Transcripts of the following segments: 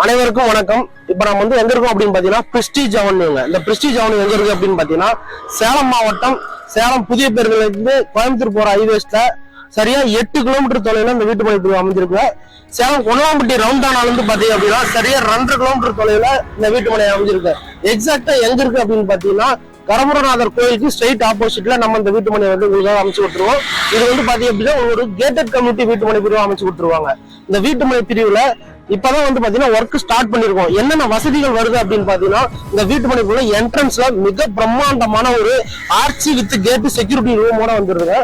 அனைவருக்கும் வணக்கம். இப்ப நம்ம வந்து எங்க இருக்கோம் அப்படின்னு பாத்தீங்கன்னா பிரிஸ்டீஜ் அவனுங்க இந்த பிரிஸ்டீஜ் அவன்யூ எங்க இருக்கு அப்படின்னு பாத்தீங்கன்னா சேலம் மாவட்டம் சேலம் புதிய பேருந்துல இருந்து கோயம்புத்தூர் போற ஹைவேஸ்ல சரியா எட்டு கிலோமீட்டர் தொலைவில் இந்த வீட்டு மனை அமைஞ்சிருக்கு. சேலம் கொல்லாம்பட்டி ரவுண்டானால இருந்து பாத்தீங்க அப்படின்னா சரியா ரெண்டரை கிலோமீட்டர் தொலைவில் இந்த வீட்டு மனை அமைஞ்சிருக்கு. எக்ஸாக்டா எங்க இருக்கு அப்படின்னு பாத்தீங்கன்னா கரமுரநாதர் கோயிலுக்கு ஸ்ட்ரைட் ஆப்போசிட்ல நம்ம இந்த வீட்டு மனை வந்து உங்களுக்காக அமைச்சு கொடுத்துருவோம். இது வந்து பாத்தீங்க அப்படின்னா ஒரு கேட்டட் கம்யூனிட்டி வீட்டு மனை பிரிவு அமைச்சு கொடுத்துருவாங்க. இந்த வீட்டு மனை பிரிவுல இப்பதான் வந்து பாத்தீங்கன்னா ஒர்க் ஸ்டார்ட் பண்ணிருக்கோம். என்னென்ன வசதிகள் வருது அப்படின்னு பாத்தீங்கன்னா இந்த வீட்டு மனைக்குள்ள என்ட்ரன்ஸ்ல மிக பிரம்மாண்டமான ஒரு ஆர்ச்சி வித் கேட் செக்யூரிட்டி ரூமோட வந்துருங்க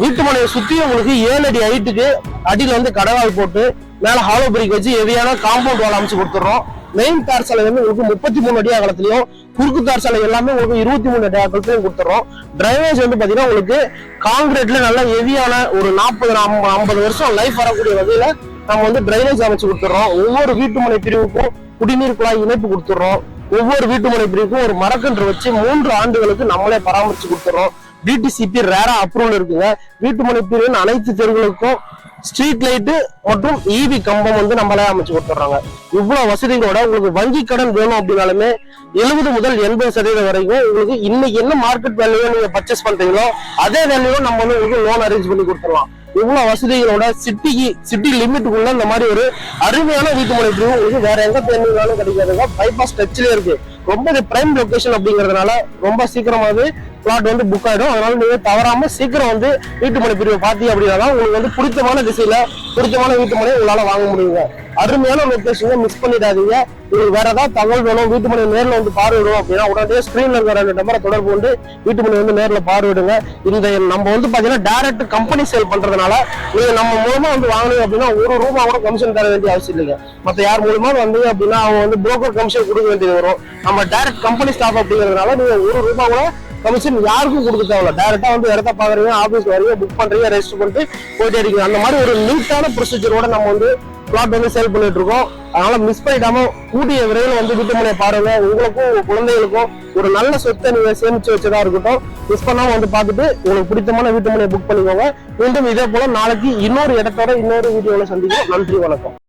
வீட்டு மனையை சுத்தி உங்களுக்கு ஏழு அடி ஹைட்டுக்கு அடியில வந்து கடவாய் போட்டு மேல ஹாலோ பிரிக் வச்சு ஹெவியான காம்பவுண்ட் வால் அமைச்சு கொடுத்துறோம் மெயின் தார் சாலை வந்து உங்களுக்கு முப்பத்தி மூணு அடி அகலத்திலையும் குறுக்கு தார் சாலை எல்லாமே உங்களுக்கு இருபத்தி மூணு அடி அகலத்திலையும் கொடுத்துறோம் டிரைவேஜ் வந்து பாத்தீங்கன்னா உங்களுக்கு காங்கிரீட்ல நல்ல ஹெவியான ஒரு நாற்பது ஐம்பது வருஷம் லைஃப் வரக்கூடிய வகையில நம்ம வந்து டிரைனேஜ் அமைச்சு கொடுத்துறோம். ஒவ்வொரு வீட்டு மனை பிரிவுக்கும் குடிநீர் குழாய் இணைப்பு கொடுத்துறோம். ஒவ்வொரு வீட்டு மனை பிரிவுக்கும் ஒரு மரக்கன்று வச்சு மூன்று ஆண்டுகளுக்கு நம்மளே பராமரிச்சு கொடுத்துறோம். டிடிசிபி ரேரா அப்ரூவல் இருக்குங்க. வீட்டு மனை பிரிவின் அனைத்து தெருவுகளுக்கும் ஸ்ட்ரீட் லைட்டு மற்றும் ஈவி கம்பம் வந்து நம்மளே அமைச்சு கொடுத்துட்றாங்க. இவ்வளோ வசதிகளோட உங்களுக்கு வங்கி கடன் வேணும் அப்படின்னாலுமே எழுபது முதல் எண்பது சதவீதம் வரைக்கும் உங்களுக்கு இன்னைக்கு என்ன மார்க்கெட் வேல்யூவோ நீங்க பர்ச்சேஸ் பண்றீங்களோ அதே வேல்யூவோ நம்ம வந்து உங்களுக்கு லோன் அரேஞ்ச் பண்ணி கொடுத்துடலாம். இவ்வளவு வசதிகளோட சிட்டிக்கு சிட்டி லிமிட்டுக்குள்ள இந்த மாதிரி ஒரு அருமையான வீட்டு மனை பிரிவு உங்களுக்கு வேற எங்க தேர்ந்தாலும் கிடைக்காதுங்க. பைபாஸ் டச்லயே இருக்கு. ரொம்ப இது பிரைம் லொகேஷன் அப்படிங்கறதுனால ரொம்ப சீக்கிரமாவே பிளாட் வந்து புக் ஆயிடும். அதனால நீங்க தவறாம சீக்கிரம் வந்து வீட்டு மனை பிரிவை பாத்தீங்க அப்படின்னா தான் உங்களுக்கு வந்து பிடித்தமான திசையில பிடித்தமான வீட்டு மனை உங்களால வாங்க முடியுங்க. அருமையான லொகேஷனை மிஸ் பண்ணிடாதீங்க. உங்களுக்கு வேற ஏதாவது தகவல் வேணும் வீட்டு மனை நேரில் வந்து பார்வையிடும் அப்படின்னா உடனே ஸ்கிரீன்ல இருக்கிற ரெண்டு நம்பரை தொடர்பு கொண்டு வீட்டு மனை வந்து நேரில் பார்வையிடுங்க. இந்த நம்ம வந்து பாத்தீங்கன்னா டைரக்ட் கம்பெனி சேல் பண்றதுனால நீங்க நம்ம மூலமா வந்து வாங்கணும் அப்படின்னா ஒரு ரூபா கூட கமிஷன் தர வேண்டிய அவசியம் இல்லைங்க. மத்த யார் மூலமா வந்தீங்க அப்படின்னா அவங்க வந்து புரோக்கர் கமிஷன் கொடுக்க வேண்டியது வரும். நம்ம டைரக்ட் கம்பெனி ஸ்டாஃப் அப்படிங்கிறதுனால நீங்க ஒரு ரூபா கூட கமிஷன் யாருக்கும் கொடுக்க தேவையில்ல. டைரக்டா வந்து இடத்த பாக்குறீங்க ஆபீஸ் வரீங்க புக் பண்றீங்க ரெஜிஸ்டர் பண்ணிட்டு போயிட்டே இருக்கீங்க. அந்த மாதிரி ஒரு நீட்டான ப்ரொசீஜரோட நம்ம வந்து பிளாட் வந்து சேல் பண்ணிட்டு இருக்கோம். அதனால மிஸ் பண்ணிடாம கூடிய விரைவில் வந்து வீட்டு மனையை பாருங்க. உங்களுக்கும் உங்க குழந்தைகளுக்கும் ஒரு நல்ல சொத்தை நீங்க சேமிச்சு வச்சதா இருக்கட்டும். மிஸ் பண்ணாம வந்து பார்த்துட்டு உங்களுக்கு பிடித்தமான வீட்டுமனையை புக் பண்ணிக்கோங்க. மீண்டும் இதே போல நாளைக்கு இன்னொரு இடத்தோட இன்னொரு வீடியோல சந்திக்கிறோம். நன்றி வணக்கம்.